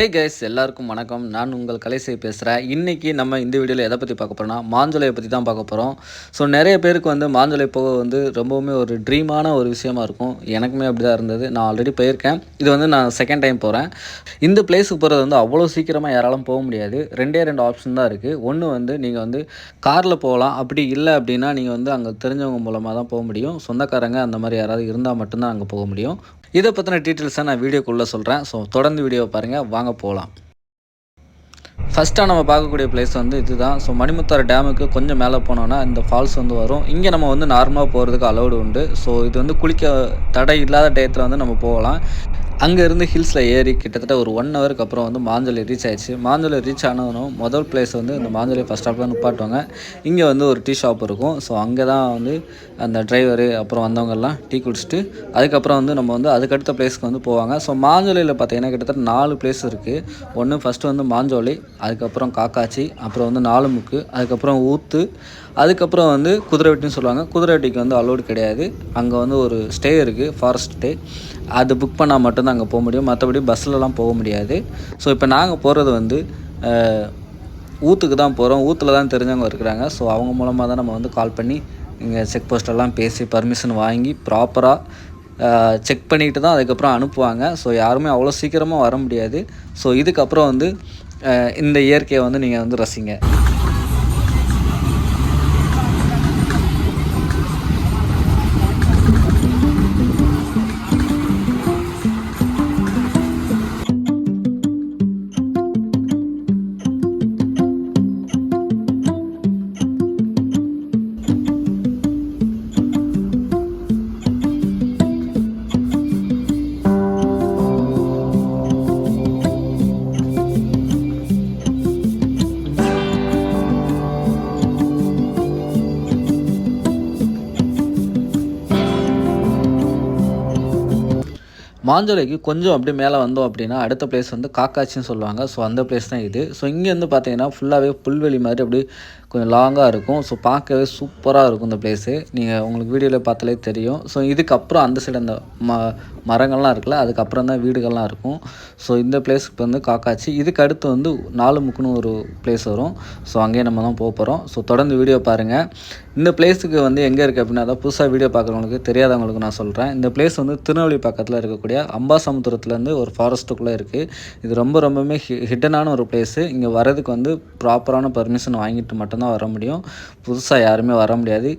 Hey guys எல்லாருக்கும் வணக்கம். நான் உங்கள் கலைசை பேசுகிறேன் இன்றைக்கி நம்ம இந்த வீடியோவில் எதை பற்றி பார்க்க போகிறோம்னா மாஞ்சோலையை பற்றி தான் பார்க்க போகிறோம் ஸோ நிறைய பேருக்கு வந்து மாஞ்சோலை போக வந்து ரொம்பவுமே ஒரு ட்ரீமான ஒரு விஷயமா இருக்கும். எனக்குமே அப்படி தான் இருந்தது. நான் ஆல்ரெடி போயிருக்கேன். இது வந்து நான் செகண்ட் டைம் போகிறேன் இந்த பிளேஸுக்கு போகிறது வந்து அவ்வளோ சீக்கிரமாக யாராலும் போக முடியாது. ரெண்டே ரெண்டு ஆப்ஷன் தான் இருக்குது ஒன்று வந்து நீங்கள் வந்து காரில் போகலாம். அப்படி இல்லை அப்படின்னா நீங்கள் வந்து அங்கே தெரிஞ்சவங்க மூலமாக தான் போக முடியும். சொந்தக்காரங்க அந்த மாதிரி யாராவது இருந்தால் மட்டும்தான் அங்கே போக முடியும். இதை பற்றின டீட்டெயில்ஸாக நான் வீடியோக்குள்ளே சொல்கிறேன் ஸோ தொடர்ந்து வீடியோவை பாருங்கள் வாங்க போகலாம் ஃபஸ்ட்டாக நம்ம பார்க்கக்கூடிய பிளேஸ் வந்து இதுதான். ஸோ மணிமுத்தாறு டேமுக்கு கொஞ்சம் மேலே போனோன்னா இந்த ஃபால்ஸ் வந்து வரும். இங்கே நம்ம வந்து நார்மலாக போகிறதுக்கு அலௌடு உண்டு. ஸோ இது வந்து குளிக்க தடை இல்லாத டயத்தில் வந்து நம்ம போகலாம். அங்கேருந்து ஹில்ஸில் ஏறி கிட்டத்தட்ட ஒரு ஒன் ஹவருக்கு அப்புறம் வந்து மாஞ்சோலி ரீச் ஆயிடுச்சு. மாஞ்சோலி ரீச் ஆனவனும் முதல் பிளேஸ் வந்து இந்த மாஞ்சோலி ஃபஸ்ட் ஸ்டாப்பில் நிப்பாட்டுவாங்க. இங்கே வந்து ஒரு டீ ஷாப் இருக்கும். ஸோ அங்கே தான் வந்து அந்த டிரைவரு அப்புறம் வந்தவங்கெல்லாம் டீ குடிச்சிட்டு அதுக்கப்புறம் வந்து நம்ம வந்து அதுக்கடுத்த பிளேஸ்க்கு வந்து போவாங்க. ஸோ மாஞ்சோலியில் பார்த்தீங்கன்னா கிட்டத்தட்ட நாலு பிளேஸ் இருக்குது ஒன்று ஃபஸ்ட்டு வந்து மாஞ்சோலி அதுக்கப்புறம் காக்காச்சி அப்புறம் வந்து நாலுமுக்கு அதுக்கப்புறம் ஊத்து அதுக்கப்புறம் வந்து குதிரைவெட்டின்னு சொல்லுவாங்க. குதிரைவெட்டிக்கு வந்து அலோடு கிடையாது. அங்கே வந்து ஒரு ஸ்டே இருக்குது ஃபாரஸ்ட் ஸ்டே அது புக் பண்ணால் மட்டும்தான் அங்கே போக முடியும். மற்றபடி பஸ்லலாம் போக முடியாது. ஸோ இப்போ நாங்கள் போகிறது வந்து ஊத்துக்கு தான் போகிறோம் ஊத்தில் தான் தெரிஞ்சவங்க இருக்கிறாங்க. ஸோ அவங்க மூலமாக தான் நம்ம வந்து கால் பண்ணி இங்கே செக் போஸ்டெல்லாம் பேசி பர்மிஷன் வாங்கி ப்ராப்பராக செக் பண்ணிட்டு தான் அதுக்கப்புறம் அனுப்புவாங்க. ஸோ யாருமே அவ்வளோ சீக்கிரமாக வர முடியாது. ஸோ இதுக்கப்புறம் வந்து இந்த இயற்கையை வந்து நீங்கள் வந்து ரசிங்க. மாஞ்சோலைக்கு கொஞ்சம் அப்படியே மேலே வந்தோம் அப்படின்னா அடுத்த பிளேஸ் வந்து காக்காச்சின்னு சொல்லுவாங்க. ஸோ அந்த பிளேஸ் தான் இது. ஸோ இங்கேருந்து பார்த்தீங்கன்னா ஃபுல்லாகவே புல்வெளி மாதிரி அப்படியே கொஞ்சம் லாங்காக இருக்கும். ஸோ பார்க்கவே சூப்பராக இருக்கும் இந்த பிளேஸு நீங்கள் உங்களுக்கு வீடியோவில் பார்த்தாலே தெரியும். ஸோ இதுக்கப்புறம் அந்த சைடு அந்த ம மரங்கள்லாம் இருக்குல்ல அதுக்கப்புறம் தான் வீடுகள்லாம் இருக்கும். ஸோ இந்த பிளேஸ்க்கு வந்து காக்காச்சி. இதுக்கு அடுத்து வந்து நாலு முக்குன்னு ஒரு பிளேஸ் வரும். ஸோ அங்கேயே நம்ம தான் போக போகிறோம் ஸோ தொடர்ந்து வீடியோ பாருங்கள் இந்த பிளேஸுக்கு வந்து எங்கே இருக்குது அப்படின்னா அதான் புதுசாக வீடியோ பார்க்குறவங்களுக்கு தெரியாதவங்களுக்கு நான் சொல்கிறேன் இந்த பிளேஸ் வந்து திருநெல்வேலி பக்கத்தில் இருக்கக்கூடிய அம்பாசமுத்திரத்துலேருந்து ஒரு ஃபாரஸ்ட்டுக்குள்ளே இருக்குது இது ரொம்ப ரொம்பவுமே ஹிட்டனான ஒரு பிளேஸு இங்கே வரதுக்கு வந்து ப்ராப்பரான பர்மிஷன் வாங்கிட்டு மட்டும் மட்டும்தான் வர முடியும். புதுசாக யாருமே வர முடியாது.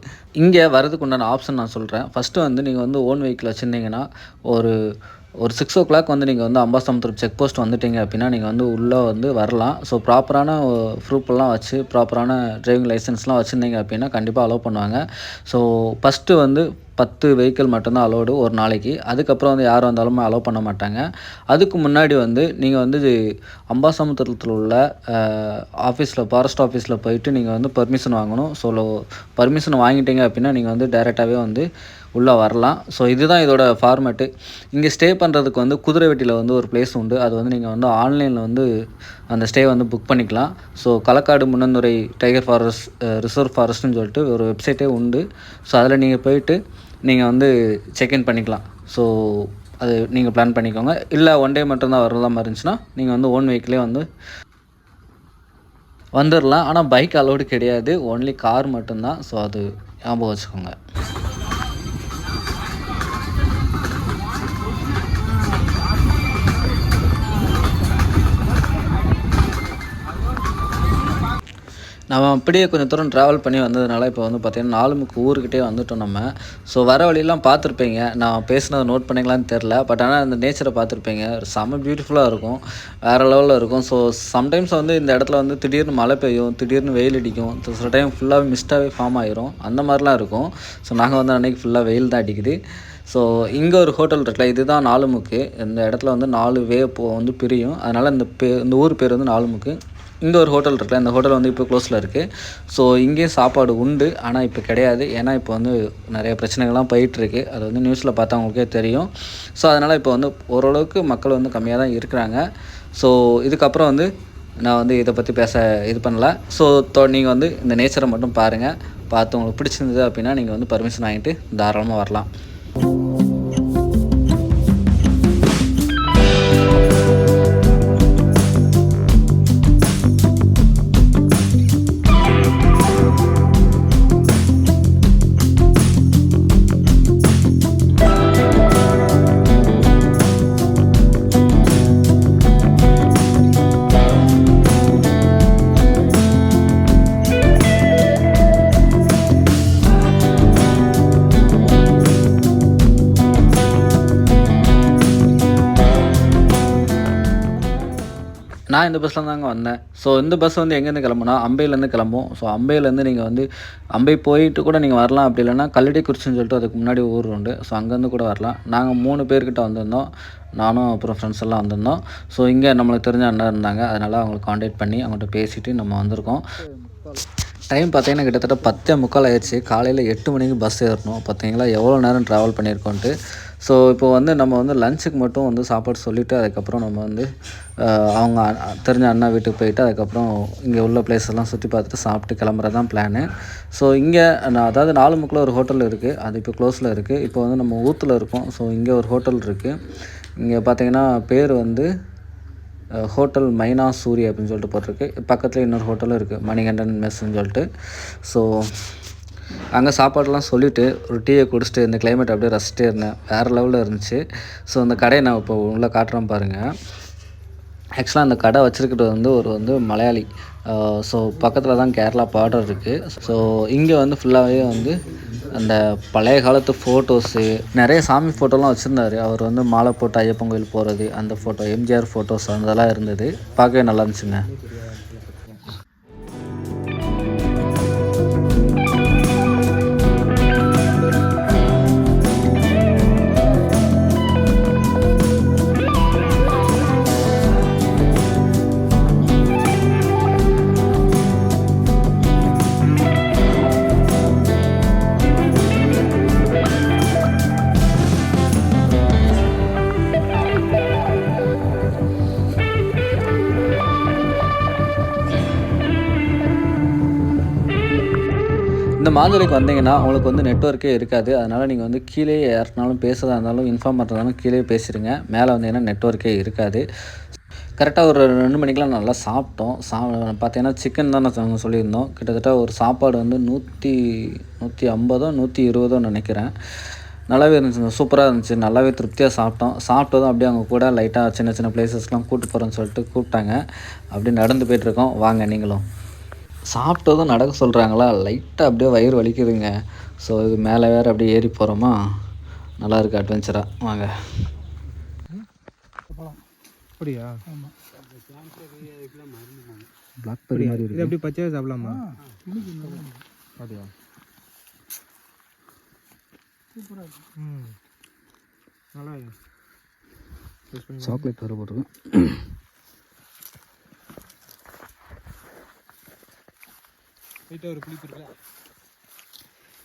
இங்கே வரதுக்கு உண்டான ஆப்ஷன் நான் சொல்கிறேன் ஃபஸ்ட்டு வந்து நீங்கள் வந்து ஓன் வெஹிக்கிள் வச்சுருந்தீங்கன்னா ஒரு ஒரு சிக்ஸ் ஓ கிளாக் வந்து நீங்கள் வந்து அம்பாசமுத்திரம் செக் போஸ்ட் வந்துட்டீங்க அப்படின்னா நீங்கள் வந்து உள்ளே வந்து வரலாம். ஸோ ப்ராப்பரான ப்ரூஃப்லாம் வச்சு ப்ராப்பரான டிரைவிங் லைசன்ஸ்லாம் வச்சுருந்தீங்க அப்படின்னா கண்டிப்பாக அலோவ் பண்ணுவாங்க. ஸோ ஃபஸ்ட்டு வந்து பத்து வெஹிக்கிள் மட்டும்தான் அலோடு ஒரு நாளைக்கு. அதுக்கப்புறம் வந்து யார் வந்தாலுமே அலோவ் பண்ண மாட்டாங்க. அதுக்கு முன்னாடி வந்து நீங்கள் வந்து இது அம்பாசமுத்திரத்தில் உள்ள ஆஃபீஸில் ஃபாரஸ்ட் ஆஃபீஸில் போயிட்டு நீங்கள் வந்து பர்மிஷன் வாங்கணும். ஸோ பர்மிஷன் வாங்கிட்டீங்க அப்படின்னா நீங்கள் வந்து டைரெக்டாகவே வந்து உள்ளே வரலாம். ஸோ இதுதான் இதோட ஃபார்மேட்டு இங்கே ஸ்டே பண்ணுறதுக்கு வந்து குதிரைவெட்டியில் வந்து ஒரு பிளேஸ் உண்டு. அது வந்து நீங்கள் வந்து ஆன்லைனில் வந்து அந்த ஸ்டே வந்து புக் பண்ணிக்கலாம். So Kalakkad Mundanthurai tiger forest reserve ஃபாரஸ்ட்னு சொல்லிட்டு ஒரு வெப்சைட்டே உண்டு. ஸோ அதில் நீங்கள் போயிட்டு நீங்கள் வந்து செக்இன் பண்ணிக்கலாம். ஸோ அது நீங்கள் பிளான் பண்ணிக்கோங்க. இல்லை ஒன் டே மட்டும்தான் வர்றதா மாதிரி இருந்துச்சுன்னா நீங்கள் வந்து ஓன் வெஹிக்கிளே வந்து வந்துடலாம் ஆனால் பைக் அலோடு கிடையாது. ஒன்லி கார் மட்டும்தான். ஸோ அது ஞாபகம் வச்சுக்கோங்க. நம்ம அப்படியே கொஞ்சம் தூரம் ட்ராவல் பண்ணி வந்ததுனால இப்போ வந்து பார்த்திங்கன்னா நாலுமுக்கு ஊருக்கிட்டே வந்துட்டோம் நம்ம. ஸோ வர வழியெல்லாம் பார்த்துருப்பீங்க. நான் பேசினதை நோட் பண்ணீங்களான்னு தெரில பட் ஆனால் அந்த நேச்சரை பார்த்துருப்பீங்க. செம்ம பியூட்டிஃபுல்லாக இருக்கும். வேறு லெவலில் இருக்கும். ஸோ சம்டைம்ஸ் வந்து இந்த இடத்துல வந்து திடீர்னு மழை பெய்யும் திடீர்னு வெயில் அடிக்கும். சில டைம் ஃபுல்லாகவே மிஸ்டாகவே ஃபார்ம் ஆயிரும். அந்த மாதிரிலாம் இருக்கும். ஸோ நாங்கள் வந்து அன்றைக்கி ஃபுல்லாக வெயில் தான் அடிக்குது. ஸோ இங்கே ஒரு ஹோட்டல் இருக்குல்ல இதுதான் நாலுமுக்கு. இந்த இடத்துல வந்து நாலு வே போ வந்து பிரியும். அதனால் இந்த பே இந்த ஊர் பேர் வந்து நாலுமுக்கு. இந்த ஒரு ஹோட்டல் இருக்குல்ல இந்த ஹோட்டல் வந்து இப்போ க்ளோஸில் இருக்குது ஸோ இங்கேயும் சாப்பாடு உண்டு ஆனால் இப்போ கிடையாது. ஏன்னா இப்போ வந்து நிறைய பிரச்சனைகள்லாம் போயிட்டுருக்கு. அது வந்து நியூஸில் பார்த்தா அவங்களுக்கே தெரியும். ஸோ அதனால் இப்போ வந்து ஓரளவுக்கு மக்கள் வந்து கம்மியாக தான் இருக்கிறாங்க. ஸோ இதுக்கப்புறம் வந்து நான் வந்து இதை பற்றி பேச இது பண்ணல. ஸோ தோ நீங்கள் வந்து இந்த நேச்சரை மட்டும் பாருங்கள் பார்த்து உங்களுக்கு பிடிச்சிருந்தது அப்படின்னா நீங்கள் வந்து பர்மிஷன் வாங்கிட்டு தாராளமாக வரலாம். நான் இந்த பஸ்ஸில் தாங்க வந்தேன். ஸோ இந்த பஸ் வந்து எங்கேருந்து கிளம்புனா அம்பையிலேருந்து கிளம்பும். ஸோ அம்பையிலேருந்து நீங்கள் வந்து அம்பை போயிட்டு கூட நீங்கள் வரலாம் அப்படி இல்லைன்னா கல்லடிக்குறிச்சின்னு சொல்லிட்டு அதுக்கு முன்னாடி ஊர் உண்டு. ஸோ அங்கேருந்து கூட வரலாம். நாங்கள் மூணு பேர்கிட்ட வந்திருந்தோம். நானும் அப்புறம் ஃப்ரெண்ட்ஸ் எல்லாம் வந்திருந்தோம். ஸோ இங்கே நம்மளுக்கு தெரிஞ்ச அண்ணன் இருந்தாங்க. அதனால் அவங்களுக்கு காண்டாக்ட் பண்ணி அவங்கள்ட்ட பேசிவிட்டு நம்ம வந்திருக்கோம். டைம் பார்த்தீங்கன்னா கிட்டத்தட்ட பத்தே முக்கால் ஆயிடுச்சு. காலையில் எட்டு மணிக்கு பஸ் ஏறணும். பார்த்தீங்களா? எவ்வளோ நேரம் ட்ராவல் பண்ணியிருக்கோன்ட்டு. ஸோ இப்போ வந்து நம்ம வந்து லஞ்சுக்கு மட்டும் வந்து சாப்பாடு சொல்லிவிட்டு அதுக்கப்புறம் நம்ம வந்து அவங்க தெரிஞ்ச அண்ணா வீட்டுக்கு போயிட்டு அதுக்கப்புறம் இங்கே உள்ள பிளேஸ் எல்லாம் சுற்றி பார்த்துட்டு சாப்பிட்டு கிளம்புறது தான் பிளானு ஸோ இங்கே நான் அதாவது நாலு முக்கில் ஒரு ஹோட்டல் இருக்குது அது இப்போ க்ளோஸில் இருக்குது இப்போ வந்து நம்ம ஊத்தில் இருக்கோம். ஸோ இங்கே ஒரு ஹோட்டல் இருக்குது இங்கே பார்த்தீங்கன்னா பேர் வந்து ஹோட்டல் மைனா சூரி அப்படின்னு சொல்லிட்டு போட்டிருக்கு. பக்கத்தில் இன்னொரு ஹோட்டலும் இருக்குது மணிகண்டன் மெஸ்ன்னு சொல்லிட்டு. ஸோ அங்கே சாப்பாடெலாம் சொல்லிவிட்டு ஒரு டீயை குடிச்சிட்டு இந்த கிளைமேட் அப்படியே ரசிச்சிட்டே இருந்தேன். வேறு லெவலில் இருந்துச்சு. ஸோ அந்த கடையை நான் இப்போ உள்ளே காட்டுறேன் பாருங்கள் ஆக்சுவலாக அந்த கடை வச்சுருக்கிறது வந்து ஒரு வந்து மலையாளி. ஸோ பக்கத்தில் தான் கேரளா பார்டர் இருக்குது ஸோ இங்கே வந்து ஃபுல்லாகவே வந்து அந்த பழைய காலத்து ஃபோட்டோஸு நிறைய சாமி ஃபோட்டோலாம் வச்சுருந்தாரு. அவர் வந்து மாலை போட்டு ஐயப்பன் கோயில் போகிறது அந்த ஃபோட்டோ எம்ஜிஆர் ஃபோட்டோஸ் அதெல்லாம் இருந்தது. பார்க்கவே நல்லா இருந்துச்சுங்க. இந்த மாதுளைக்கு வந்தீங்கன்னா உங்களுக்கு வந்து நெட்ஒர்க்கே இருக்காது. அதனால் நீங்கள் வந்து கீழே யாருனாலும் பேசுகிறதா இருந்தாலும் இன்ஃபார்ம் பண்ணுறதாலும் கீழே பேசிடுங்க மேலே வந்தீங்கன்னா நெட்ஒர்க்கே இருக்காது. கரெக்டாக ஒரு ரெண்டு மணிக்கெலாம் நல்லா சாப்பிட்டோம். சா பார்த்தீங்கன்னா சிக்கன் தான் நான் சொல்லியிருந்தோம். கிட்டத்தட்ட ஒரு சாப்பாடு வந்து நூற்றி நூற்றி ஐம்பதோ நூற்றி இருபதோ நினைக்கிறேன். நல்லாவே இருந்துச்சு. சூப்பராக இருந்துச்சு. நல்லாவே திருப்தியாக சாப்பிட்டோம். சாப்பிட்டதும் அப்படியே அவங்க கூட லைட்டாக சின்ன சின்ன பிளேசஸ்லாம் கூப்பிட்டு போகிறேன்னு சொல்லிட்டு கூப்பிட்டாங்க. அப்படியே நடந்து போயிட்டுருக்கோம் வாங்க நீங்களும். சாப்பிட்டதும் நடக்க சொல்கிறாங்களா லைட்டாக அப்படியே வயிறு வலிக்குதுங்க. ஸோ இது மேலே வேறு அப்படியே ஏறி போகிறோமா நல்லா இருக்கு அட்வென்ச்சராக வாங்க. அப்படியா? பிளாக்பெரி மாதிரி இது எப்படி பச்சையாக சாப்பிடலாமா? அப்படியா? ம். நல்லா இருக்கு. சாக்லேட் வேறு போட்டிருக்கு. லைட்டாக ஒரு புளிப்பு இருக்கா.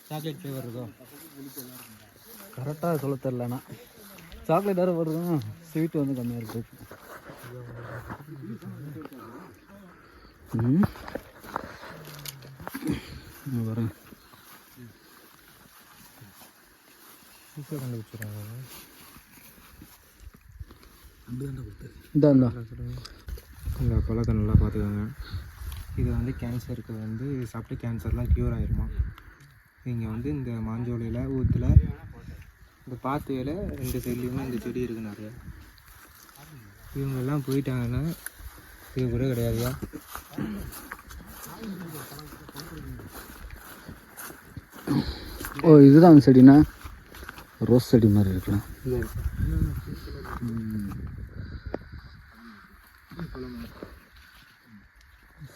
சாக்லேட் ஃப்ளேவர் இருக்கோ? கரெக்டாக சொல்ல தெரிலண்ணா சாக்லேட் வேறு போடுறதும் ஸ்வீட் வந்து கம்மியாக இருக்கு. ம். இங்க பாருங்க. சூப்பராக கண்டுபிடிச்சிடுறாங்க இந்தா இந்தா. இந்த பழத்தை நல்லா பார்த்துக்கோங்க. இது வந்து கேன்சருக்கு வந்து சாப்பிட்டு கேன்சர்லாம் க்யூர் ஆயிருமா? இங்கே வந்து இந்த மாஞ்சோலையில் ஊத்தில் இந்த பாத்தையில் ரெண்டு சைட்லேயுமே இந்த செடி இருக்குது நிறைய. இவங்கெல்லாம் போயிட்டாங்கன்னா இது கூட கிடையாதுயா? ஓ இதுதான் செடிண்ணா? ரோஸ் செடி மாதிரி இருக்கலாம்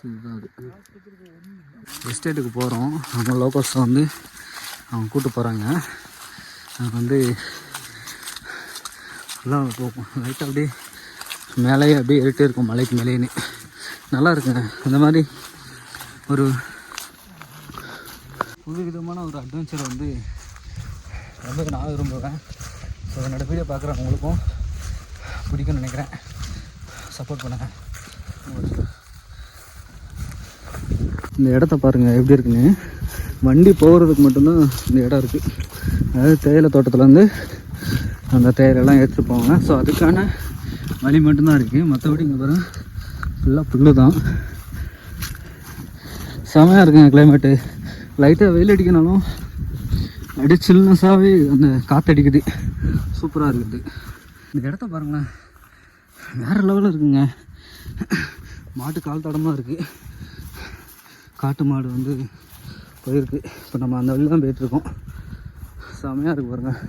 இதுதான் அது எஸ்டேட்டுக்கு போகிறோம் நம்ம லோக்கல்ஸ் வந்து அவங்க கூப்பிட்டு போகிறாங்க எனக்கு வந்து எல்லாம் லைட்டாக அப்படியே மேலேயே அப்படியே ஏறிட்டே இருக்கும் மலைக்கு மேலேன்னு. நல்லா இருக்குங்க இந்த மாதிரி ஒரு புது விதமான ஒரு அட்வென்ச்சர் வந்து ரொம்ப நான் விரும்புவேன் ஸோ என்னோடய வீடியோ பார்க்குறவங்களுக்கும் பிடிக்கும்னு நினைக்கிறேன். சப்போர்ட் பண்ணுங்கள் இந்த இடத்த பாருங்கள் எப்படி இருக்குன்னு. வண்டி போகிறதுக்கு மட்டும்தான் இந்த இடம் இருக்குது அதாவது தேயிலை தோட்டத்துலேருந்து அந்த தேயிலெல்லாம் எடுத்துகிட்டு போவாங்க ஸோ அதுக்கான வழி மட்டும்தான் இருக்குது மற்றபடி இங்கே பாருங்க ஃபுல்லாக புல்லு தான். செமையாக இருக்குங்க கிளைமேட்டு லைட்டாக வெயில் அடிக்கனாலும் அப்படியே சில்னஸாகவே அந்த காற்றடிக்குது சூப்பராக இருக்குது. இந்த இடத்த பாருங்களேன் வேறு லெவலில் இருக்குங்க. மாட்டு கால் தடமாக இருக்குது காட்டு மாடு வந்து போயிருக்கு. இப்போ நம்ம அந்த வழி தான் போயிட்டுருக்கோம் செமையாக இருக்கு பாருங்கள்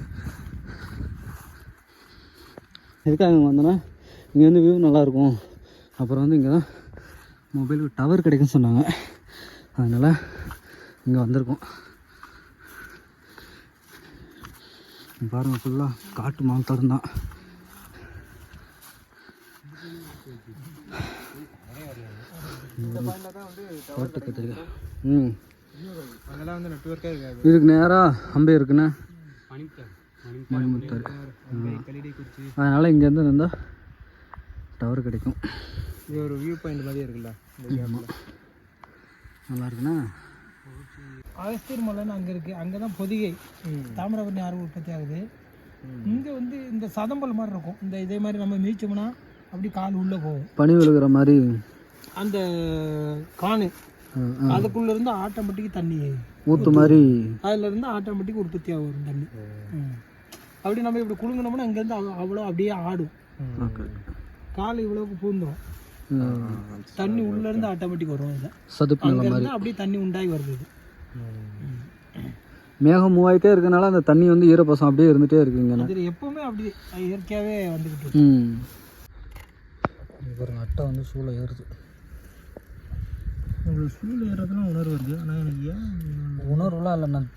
எதுக்காக இங்கே வந்தோன்னா இங்கே வந்து வியூ நல்லாயிருக்கும் அப்புறம் வந்து இங்கே தான் மொபைலுக்கு டவர் கிடைக்குன்னு சொன்னாங்க. அதனால் இங்கே வந்திருக்கோம். பாருங்கள் ஃபுல்லாக காட்டு மாந்தோட்டம் தான். காட்டு கத்திரிக்காய் ம். அதெல்லாம் வந்து நெட்ஒர்க்கே இருக்காது. இதுக்கு நேராக அம்பே இருக்குண்ணே. மணிமுத்தார் அதனால் இங்கேருந்து இருந்தால் டவர் கிடைக்கும். இது ஒரு வியூ பாயிண்ட் மாதிரி இருக்குல்ல நல்லா இருக்குண்ணா. அகஸ்தியர் மலைன்னு அங்கே இருக்குது அங்கே தான் பொதிகை தாமிரபரணி ஆறு உற்பத்தி ஆகுது. இங்கே வந்து இந்த சதம்பல் மாதிரி இருக்கும். இந்த இதே மாதிரி நம்ம மீச்சோம்னா அப்படி கால் உள்ளே போகும். பனி விழுகிற மாதிரி அந்த காணு. அதுக்குள்ள இருந்து ஆட்டோமேட்டிக் தண்ணி ஊத்து மாதிரி. அதுல இருந்து ஆட்டோமேட்டிக் உற்பத்தி ஆகும் தண்ணி. ம். அப்படி நம்ம இப்படி குலுங்கினோம்னா அங்கேருந்து அவ்- அவ்வளோ அப்படியே ஆடும். கால் இவ்வளோக்கு பூந்துடும் தண்ணி உள்ள இருந்து ஆட்டோமேட்டிக் வரும் இது. சதுப்பு அப்படியே தண்ணி உண்டாகி வருது இது. மேகம் மூவாயிட்டே இருக்கனால அந்த தண்ணி வந்து ஈரப்பசம் அப்படியே இருந்துகிட்டே இருக்குங்கண்ணா இது எப்பவுமே அப்படி இயற்கையாகவே வந்துக்கிட்டு இருக்கு. அட்டை வந்து சூளை ஏறுது. உங்களுக்கு சூழல் ஏறதுலாம் உணர்வு வருது ஆனால் எனக்கு ஏன் உணர்வுலாம் இல்லை நான்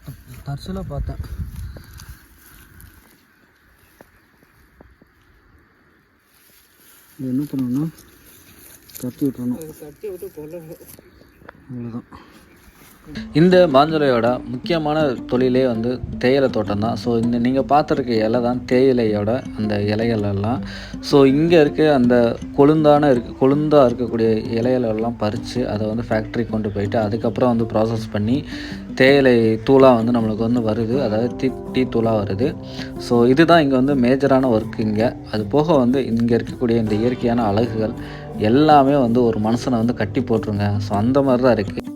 தற்சலாக பார்த்தேன். இது என்ன பண்ணணும்னா கட்டி விட்டுறணும். கட்டி விட்டு கொல்லணும் அவ்வளோதான் இந்த மாஞ்சோலையோட முக்கியமான தொழிலே வந்து தேயிலை தோட்டம் தான். ஸோ இந்த நீங்கள் பார்த்துருக்க இலை தான் தேயிலையோட அந்த இலைகளெல்லாம் ஸோ இங்கே இருக்க அந்த கொழுந்தான இருக்க கொழுந்தாக இருக்கக்கூடிய இலைகளெல்லாம் பறித்து அதை வந்து ஃபேக்ட்ரி கொண்டு போயிட்டு அதுக்கப்புறம் வந்து ப்ராசஸ் பண்ணி தேயிலை தூளாக வந்து நம்மளுக்கு வந்து வருது. அதாவது டீ டீ தூளாக வருது. ஸோ இதுதான் இங்கே வந்து மேஜரான ஒர்க் இங்கே. அது போக வந்து இங்கே இருக்கக்கூடிய இந்த இயற்கையான அழகுகள் எல்லாமே வந்து ஒரு மனுஷனை வந்து கட்டி போட்டுருங்க. ஸோ அந்த மாதிரி தான் இருக்குது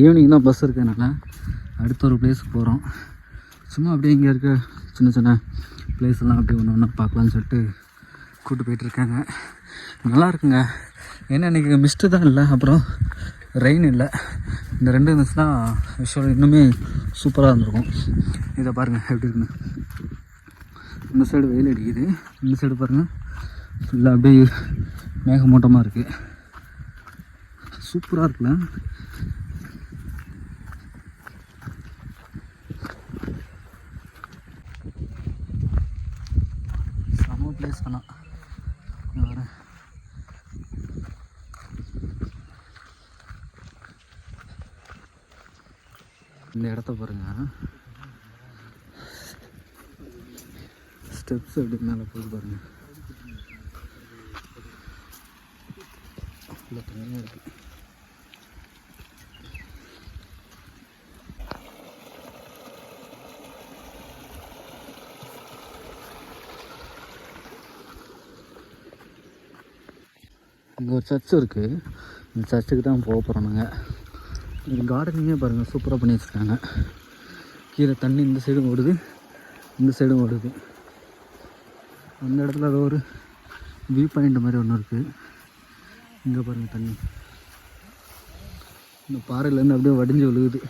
ஈவினிங் தான் பஸ் இருக்கனால அடுத்த ஒரு பிளேஸுக்கு போகிறோம் சும்மா அப்படியே இங்கே இருக்க சின்ன சின்ன பிளேஸ் எல்லாம் அப்படியே ஒன்று ஒன்றா பார்க்கலான்னு சொல்லிட்டு கூப்பிட்டு போயிட்டுருக்காங்க நல்லா இருக்குங்க. ஏன்னா இன்றைக்கி மிஸ்ட்டு தான் இல்லை அப்புறம் ரெயின் இல்லை. இந்த ரெண்டு இருந்துச்சுன்னா விஷுவல் இன்னுமே சூப்பராக இருந்திருக்கும். இதை பாருங்கள் எப்படி இருக்குன்னு. இந்த சைடு வெயில் அடிக்குது. இந்த சைடு பாருங்கள் ஃபுல்லாக அப்படியே மேகமூட்டமாக இருக்குது சூப்பராக இருக்குல்ல செம பிளேஸ் ஆனால் இங்க வரேன் இந்த இடத்த பாருங்க. ஸ்டெப்ஸ் எப்படி மேலே போகுது பாருங்க. ஃபுல்லாக தனியாக இருக்குது இங்கே ஒரு சர்ச் இருக்குது இந்த சர்ச்சுக்கு தான் போக போகிறோம் நாங்கள் இங்கே கார்டனிங்கே பாருங்கள் சூப்பராக பண்ணி வச்சுருக்காங்க கீழே தண்ணி இந்த சைடும் ஓடுது இந்த சைடும் ஓடுது. அந்த இடத்துல அது ஒரு வியூ பாயிண்ட் மாதிரி ஒன்று இருக்குது இங்கே பாருங்கள் தண்ணி. இந்த பாறையிலேருந்து அப்படியே வடிஞ்சு விழுகுது.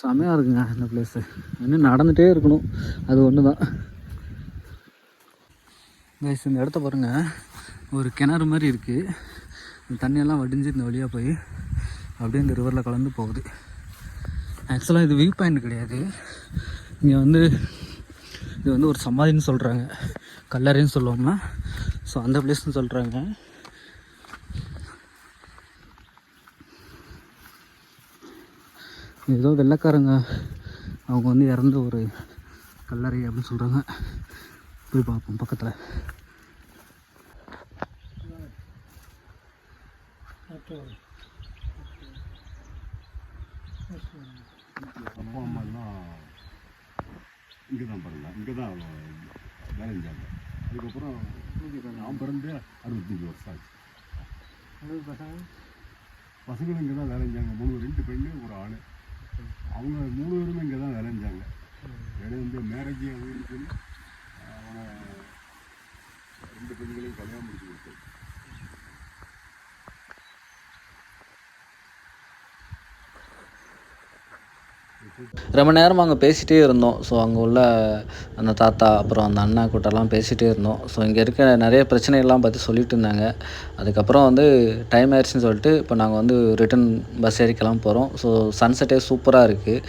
செமையாக இருக்குங்க இந்த பிளேஸு இன்னும் நடந்துகிட்டே இருக்கணும். அது ஒன்று தான் கைஸ் இந்த இடத்த பாருங்கள் ஒரு கிணறு மாதிரி இருக்குது இந்த தண்ணியெல்லாம் வடிஞ்சு இந்த வழியாக போய் அப்படியே இந்த ரிவரில் கலந்து போகுது. ஆக்சுவலாக இது வியூ பாயிண்ட் கிடையாது. இங்கே வந்து இது வந்து ஒரு சமாதின்னு சொல்கிறாங்க கல்லறைன்னு சொல்லுவோம்னா ஸோ அந்த பிளேஸ்னு சொல்கிறாங்க ஏதோ வெள்ளக்காரங்க அவங்க வந்து இறந்த ஒரு கல்லறை அப்படின்னு சொல்கிறாங்க போய் பார்ப்போம் பக்கத்தில். அப்பா அம்மாலாம் இங்கே தான் பிறந்தேன் இங்கே தான் வேலை செஞ்சாங்க அதுக்கப்புறம் நான் பிறந்து அறுபத்தஞ்சி வருஷம் ஆச்சு பசங்களும் இங்கே தான் வேலை செஞ்சாங்க மூணு ரெண்டு பெண்ணு ஒரு ஆள் அவங்க மூணு பேருமே இங்கே தான் வேலை செஞ்சாங்க இடையில வந்து மேரேஜ் அப்படின்னு சொல்லி அவங்க ரெண்டு பெண்களையும் கல்யாணம் முடிச்சு கொடுத்தேன் ரொம்ப நேரம் அங்கே பேசிகிட்டே இருந்தோம். ஸோ அங்கே உள்ள அந்த தாத்தா அப்புறம் அந்த அண்ணா கூட்டெல்லாம் பேசிகிட்டே இருந்தோம். ஸோ இங்கே இருக்க நிறைய பிரச்சனைகள்லாம் பற்றி சொல்லிட்டு இருந்தாங்க. அதுக்கப்புறம் வந்து டைம் ஆயிடுச்சுன்னு சொல்லிட்டு இப்போ நாங்கள் வந்து ரிட்டன் பஸ் ஏறிக்கலாம் போகிறோம் ஸோ சன்செட்டே சூப்பராக இருக்குது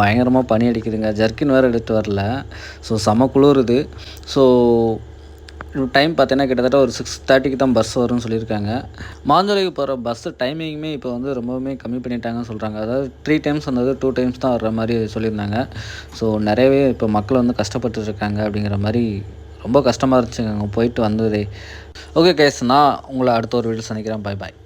பயங்கரமாக பனி அடிக்குதுங்க. ஜர்க்கின் வேறு எடுத்து வரல. ஸோ செம குளிருது. ஸோ டைம் பார்த்தீங்கன்னா கிட்டத்தட்ட ஒரு சிக்ஸ் தேர்ட்டிக்கு தான் பஸ் வரும்னு சொல்லியிருக்காங்க. மாஞ்சோலைக்கு போகிற பஸ்ஸு டைமிங்குமே இப்போ வந்து ரொம்பவுமே கம்மி பண்ணிட்டாங்கன்னு சொல்கிறாங்க அதாவது த்ரீ டைம்ஸ் வந்தது டூ டைம்ஸ் தான் வர்ற மாதிரி சொல்லியிருந்தாங்க. ஸோ நிறையவே இப்போ மக்கள் வந்து கஷ்டப்பட்டு இருக்காங்க அப்படிங்கிற மாதிரி ரொம்ப கஷ்டமாக இருந்துச்சுங்க. அங்கே போயிட்டு வந்ததே. ஓகே கேஸ் நான் உங்களை அடுத்த ஒரு வீடியோ சந்திக்கிறேன். Bye bye